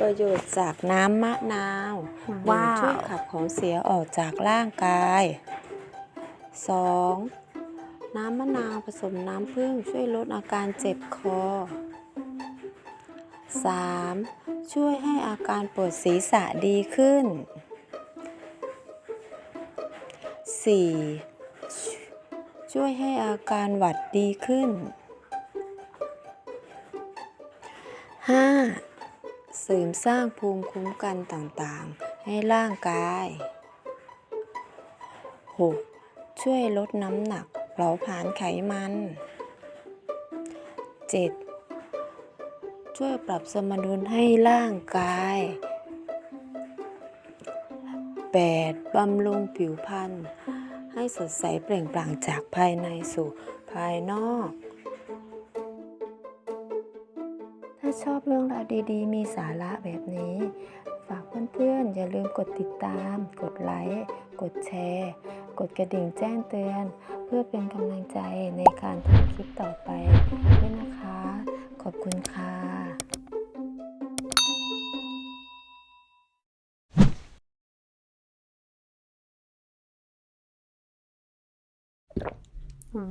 ประโยชน์จากน้ำมะนาวว้าว1ช่วยขับของเสียออกจากร่างกาย 2. น้ำมะนาวผสมน้ำผึ้งช่วยลดอาการเจ็บคอ 3. ช่วยให้อาการปวดศีรษะดีขึ้น 4. ช่วยให้อาการหวัดดีขึ้น 5. เสริมสร้างภูมิคุ้มกันต่างๆ ให้ร่างกาย 6. ช่วยลดน้ำหนักเผาผลาญไขมัน 7. ช่วยปรับสมดุลให้ร่างกาย 8. บำรุงผิวพรรณให้สดใสเปล่งปลั่งจากภายในสู่ภายนอก ชอบเรื่องราวดีๆ มีสาระแบบนี้ ฝากเพื่อนๆ อย่าลืมกดติดตาม กดไลค์ กดแชร์ กดกระดิ่งแจ้งเตือน เพื่อเป็นกำลังใจในการทำคลิปต่อไปด้วยนะคะ ขอบคุณค่ะ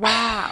ว้าว